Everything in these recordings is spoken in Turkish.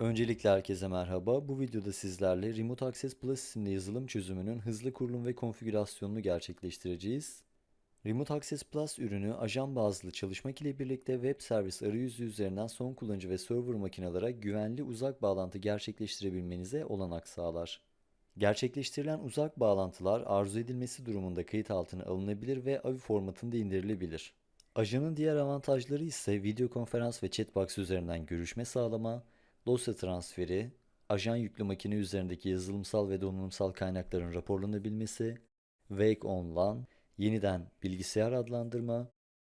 Öncelikle herkese merhaba. Bu videoda sizlerle Remote Access Plus isimli yazılım çözümünün hızlı kurulum ve konfigürasyonunu gerçekleştireceğiz. Remote Access Plus ürünü ajan bazlı çalışmak ile birlikte web servis arayüzü üzerinden son kullanıcı ve server makinelere güvenli uzak bağlantı gerçekleştirebilmenize olanak sağlar. Gerçekleştirilen uzak bağlantılar arzu edilmesi durumunda kayıt altına alınabilir ve AVI formatında indirilebilir. Ajanın diğer avantajları ise video konferans ve chatbox üzerinden görüşme sağlama, dosya transferi, ajan yüklü makine üzerindeki yazılımsal ve donanımsal kaynakların raporlanabilmesi, wake on LAN, yeniden bilgisayar adlandırma,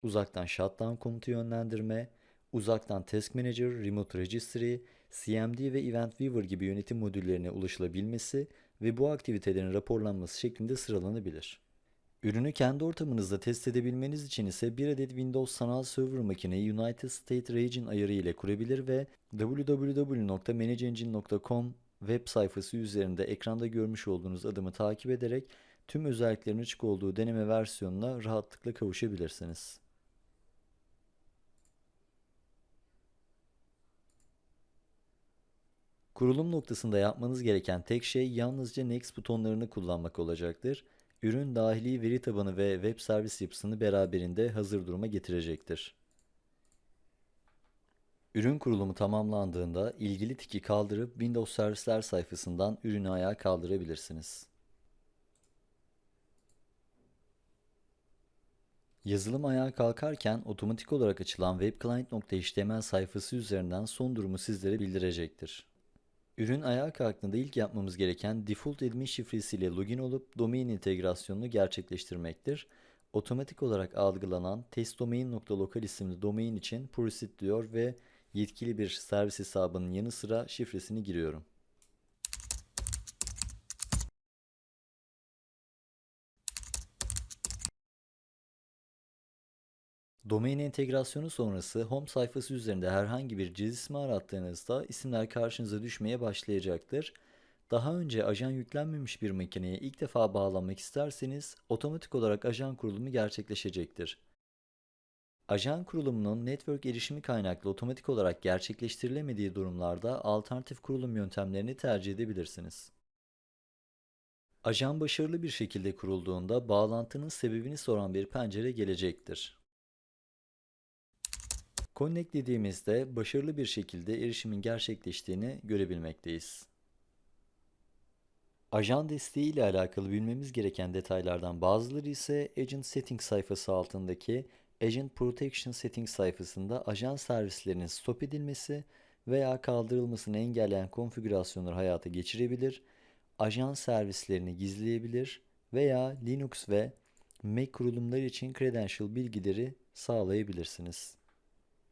uzaktan shutdown komutu yönlendirme, uzaktan task manager, remote registry, CMD ve event viewer gibi yönetim modüllerine ulaşılabilmesi ve bu aktivitelerin raporlanması şeklinde sıralanabilir. Ürünü kendi ortamınızda test edebilmeniz için ise bir adet Windows sanal server makineyi United States Region ayarı ile kurabilir ve www.manageengine.com web sayfası üzerinde ekranda görmüş olduğunuz adımı takip ederek tüm özelliklerin açık olduğu deneme versiyonuna rahatlıkla kavuşabilirsiniz. Kurulum noktasında yapmanız gereken tek şey yalnızca Next butonlarını kullanmak olacaktır. Ürün dahili veri tabanı ve web servis yapısını beraberinde hazır duruma getirecektir. Ürün kurulumu tamamlandığında ilgili tiki kaldırıp Windows servisler sayfasından ürünü ayağa kaldırabilirsiniz. Yazılım ayağa kalkarken otomatik olarak açılan webclient.html sayfası üzerinden son durumu sizlere bildirecektir. Ürün ayağa kalktığında ilk yapmamız gereken default admin şifresiyle login olup domain integrasyonunu gerçekleştirmektir. Otomatik olarak algılanan testdomain.local isimli domain için proceed diyor ve yetkili bir servis hesabının yanı sıra şifresini giriyorum. Domain entegrasyonu sonrası home sayfası üzerinde herhangi bir cihaz ismi arattığınızda isimler karşınıza düşmeye başlayacaktır. Daha önce ajan yüklenmemiş bir makineye ilk defa bağlanmak isterseniz otomatik olarak ajan kurulumu gerçekleşecektir. Ajan kurulumunun network erişimi kaynaklı otomatik olarak gerçekleştirilemediği durumlarda alternatif kurulum yöntemlerini tercih edebilirsiniz. Ajan başarılı bir şekilde kurulduğunda bağlantının sebebini soran bir pencere gelecektir. Connect dediğimizde başarılı bir şekilde erişimin gerçekleştiğini görebilmekteyiz. Ajan desteği ile alakalı bilmemiz gereken detaylardan bazıları ise Agent Settings sayfası altındaki Agent Protection Settings sayfasında ajan servislerinin stop edilmesi veya kaldırılmasını engelleyen konfigürasyonları hayata geçirebilir, ajan servislerini gizleyebilir veya Linux ve Mac kurulumları için credential bilgileri sağlayabilirsiniz.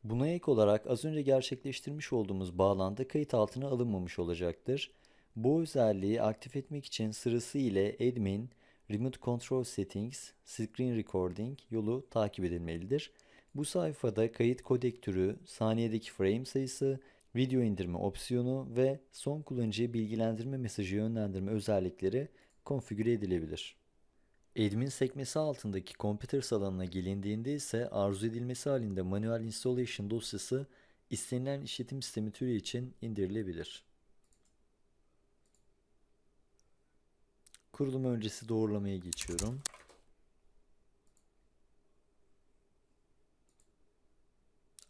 Buna ek olarak az önce gerçekleştirmiş olduğumuz bağlantı kayıt altına alınmamış olacaktır. Bu özelliği aktif etmek için sırası ile admin, remote control settings, screen recording yolu takip edilmelidir. Bu sayfada kayıt kodek türü, saniyedeki frame sayısı, video indirme opsiyonu ve son kullanıcıyı bilgilendirme mesajı yönlendirme özellikleri konfigüre edilebilir. Admin sekmesi altındaki Computers alanına gelindiğinde ise arzu edilmesi halinde Manual Installation dosyası istenilen işletim sistemi türü için indirilebilir. Kurulum öncesi doğrulamaya geçiyorum.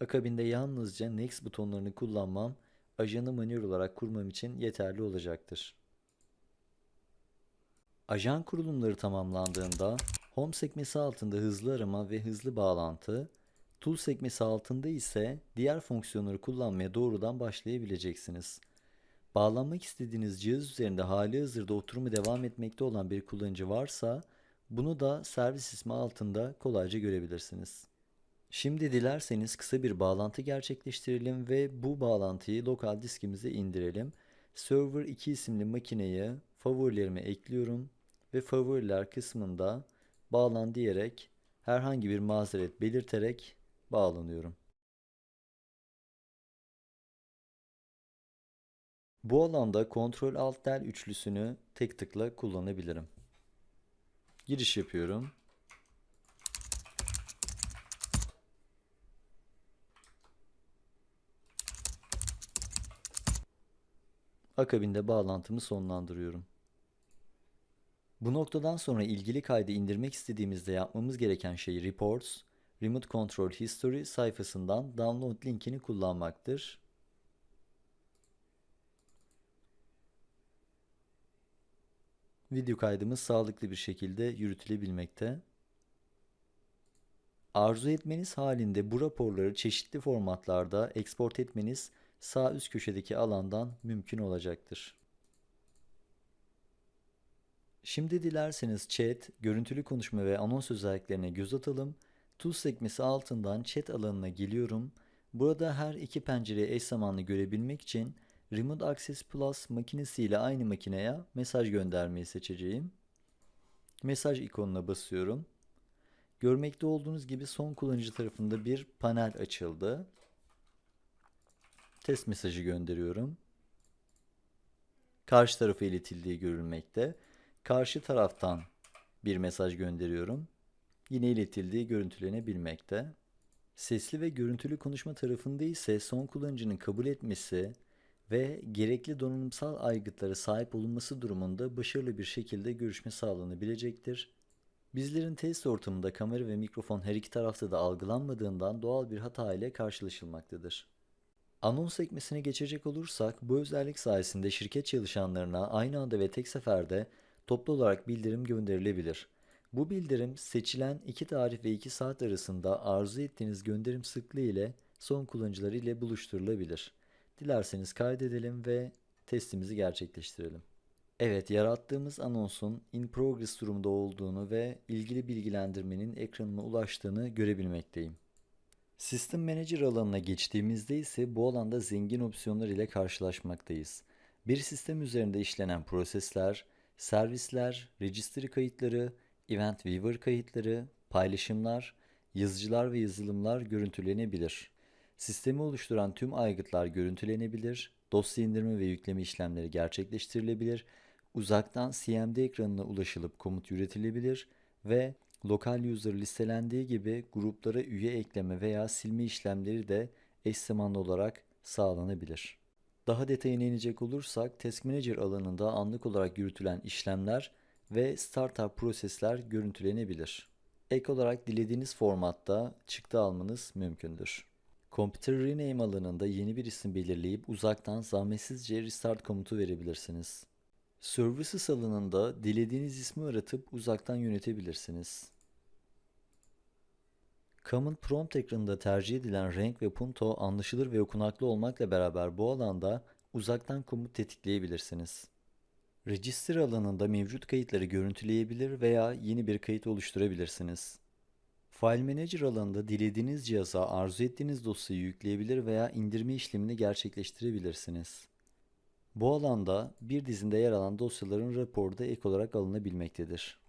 Akabinde yalnızca Next butonlarını kullanmam ajanı manuel olarak kurmam için yeterli olacaktır. Ajan kurulumları tamamlandığında Home sekmesi altında hızlı arama ve hızlı bağlantı, Tool sekmesi altında ise diğer fonksiyonları kullanmaya doğrudan başlayabileceksiniz. Bağlanmak istediğiniz cihaz üzerinde hali hazırda oturumu devam etmekte olan bir kullanıcı varsa bunu da servis ismi altında kolayca görebilirsiniz. Şimdi dilerseniz kısa bir bağlantı gerçekleştirelim ve bu bağlantıyı lokal diskimize indirelim. Server 2 isimli makineyi favorilerime ekliyorum ve favoriler kısmında bağlan diyerek herhangi bir mazeret belirterek bağlanıyorum. Bu alanda Ctrl Alt Del üçlüsünü tek tıkla kullanabilirim. Giriş yapıyorum. Akabinde bağlantımı sonlandırıyorum. Bu noktadan sonra ilgili kaydı indirmek istediğimizde yapmamız gereken şey Reports, Remote Control History sayfasından download linkini kullanmaktır. Video kaydımız sağlıklı bir şekilde yürütülebilmekte. Arzu etmeniz halinde bu raporları çeşitli formatlarda export etmeniz sağ üst köşedeki alandan mümkün olacaktır. Şimdi dilerseniz chat, görüntülü konuşma ve anons özelliklerine göz atalım. Tools sekmesi altından chat alanına geliyorum. Burada her iki pencereyi eş zamanlı görebilmek için Remote Access Plus makinesiyle aynı makineye mesaj göndermeyi seçeceğim. Mesaj ikonuna basıyorum. Görmekte olduğunuz gibi son kullanıcı tarafında bir panel açıldı. Test mesajı gönderiyorum. Karşı tarafa iletildiği görülmekte. Karşı taraftan bir mesaj gönderiyorum. Yine iletildiği görüntülenebilmekte. Sesli ve görüntülü konuşma tarafında ise son kullanıcının kabul etmesi ve gerekli donanımsal aygıtlara sahip olunması durumunda başarılı bir şekilde görüşme sağlanabilecektir. Bizlerin test ortamında kamera ve mikrofon her iki tarafta da algılanmadığından doğal bir hata ile karşılaşılmaktadır. Anons sekmesine geçecek olursak bu özellik sayesinde şirket çalışanlarına aynı anda ve tek seferde toplu olarak bildirim gönderilebilir. Bu bildirim seçilen iki tarih ve iki saat arasında arzu ettiğiniz gönderim sıklığı ile son kullanıcılar ile buluşturulabilir. Dilerseniz kaydedelim ve testimizi gerçekleştirelim. Evet, yarattığımız anonsun in progress durumda olduğunu ve ilgili bilgilendirmenin ekranıma ulaştığını görebilmekteyim. System Manager alanına geçtiğimizde ise bu alanda zengin opsiyonlar ile karşılaşmaktayız. Bir sistem üzerinde işlenen prosesler, servisler, registry kayıtları, event viewer kayıtları, paylaşımlar, yazıcılar ve yazılımlar görüntülenebilir. Sistemi oluşturan tüm aygıtlar görüntülenebilir, dosya indirme ve yükleme işlemleri gerçekleştirilebilir, uzaktan CMD ekranına ulaşılıp komut üretilebilir ve lokal user listelendiği gibi gruplara üye ekleme veya silme işlemleri de eş zamanlı olarak sağlanabilir. Daha detayına inecek olursak Task Manager alanında anlık olarak yürütülen işlemler ve startup prosesler görüntülenebilir. Ek olarak dilediğiniz formatta çıktı almanız mümkündür. Computer Rename alanında yeni bir isim belirleyip uzaktan zahmetsizce restart komutu verebilirsiniz. Services alanında dilediğiniz ismi aratıp uzaktan yönetebilirsiniz. Command Prompt ekranında tercih edilen renk ve punto anlaşılır ve okunaklı olmakla beraber bu alanda uzaktan komut tetikleyebilirsiniz. Register alanında mevcut kayıtları görüntüleyebilir veya yeni bir kayıt oluşturabilirsiniz. File Manager alanında dilediğiniz cihaza arzu ettiğiniz dosyayı yükleyebilir veya indirme işlemini gerçekleştirebilirsiniz. Bu alanda bir dizinde yer alan dosyaların raporu da ek olarak alınabilmektedir.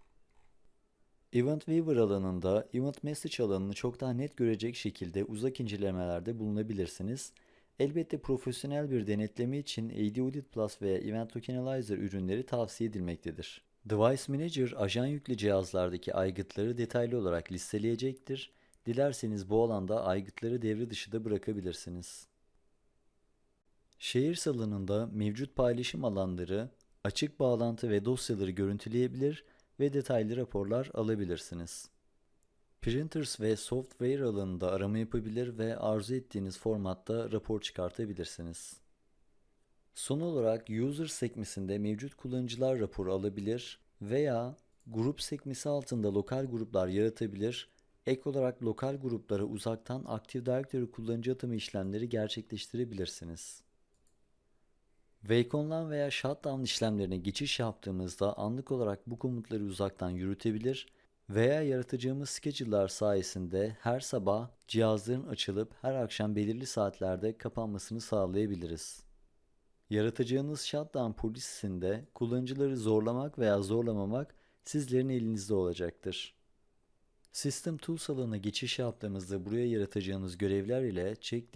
Event Viewer alanında Event Message alanını çok daha net görecek şekilde uzak incelemelerde bulunabilirsiniz. Elbette profesyonel bir denetleme için AD Audit Plus veya Event Tokenizer ürünleri tavsiye edilmektedir. Device Manager ajan yüklü cihazlardaki aygıtları detaylı olarak listeleyecektir. Dilerseniz bu alanda aygıtları devre dışı da bırakabilirsiniz. Şehir alanında mevcut paylaşım alanları, açık bağlantı ve dosyaları görüntüleyebilir ve detaylı raporlar alabilirsiniz. Printers ve Software alanında arama yapabilir ve arzu ettiğiniz formatta rapor çıkartabilirsiniz. Son olarak User sekmesinde mevcut kullanıcılar raporu alabilir veya Grup sekmesi altında lokal gruplar yaratabilir, ek olarak lokal gruplara uzaktan Active Directory kullanıcı atımı işlemleri gerçekleştirebilirsiniz. Wakeon'dan veya Shutdown işlemlerine geçiş yaptığımızda anlık olarak bu komutları uzaktan yürütebilir veya yaratacağımız schedule'lar sayesinde her sabah cihazların açılıp her akşam belirli saatlerde kapanmasını sağlayabiliriz. Yaratacağınız shutdown polisinde kullanıcıları zorlamak veya zorlamamak sizlerin elinizde olacaktır. System Tools alanına geçiş yaptığımızda buraya yaratacağınız görevler ile check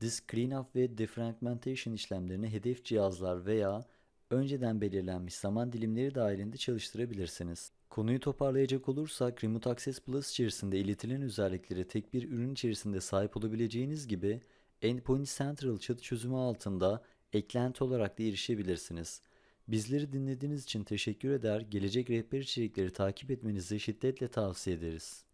disk, cleanup ve defragmentation işlemlerini hedef cihazlar veya önceden belirlenmiş zaman dilimleri dahilinde çalıştırabilirsiniz. Konuyu toparlayacak olursak Remote Access Plus içerisinde iletilen özellikleri tek bir ürün içerisinde sahip olabileceğiniz gibi Endpoint Central çatı çözümü altında eklenti olarak da erişebilirsiniz. Bizleri dinlediğiniz için teşekkür eder, gelecek rehber içerikleri takip etmenizi şiddetle tavsiye ederiz.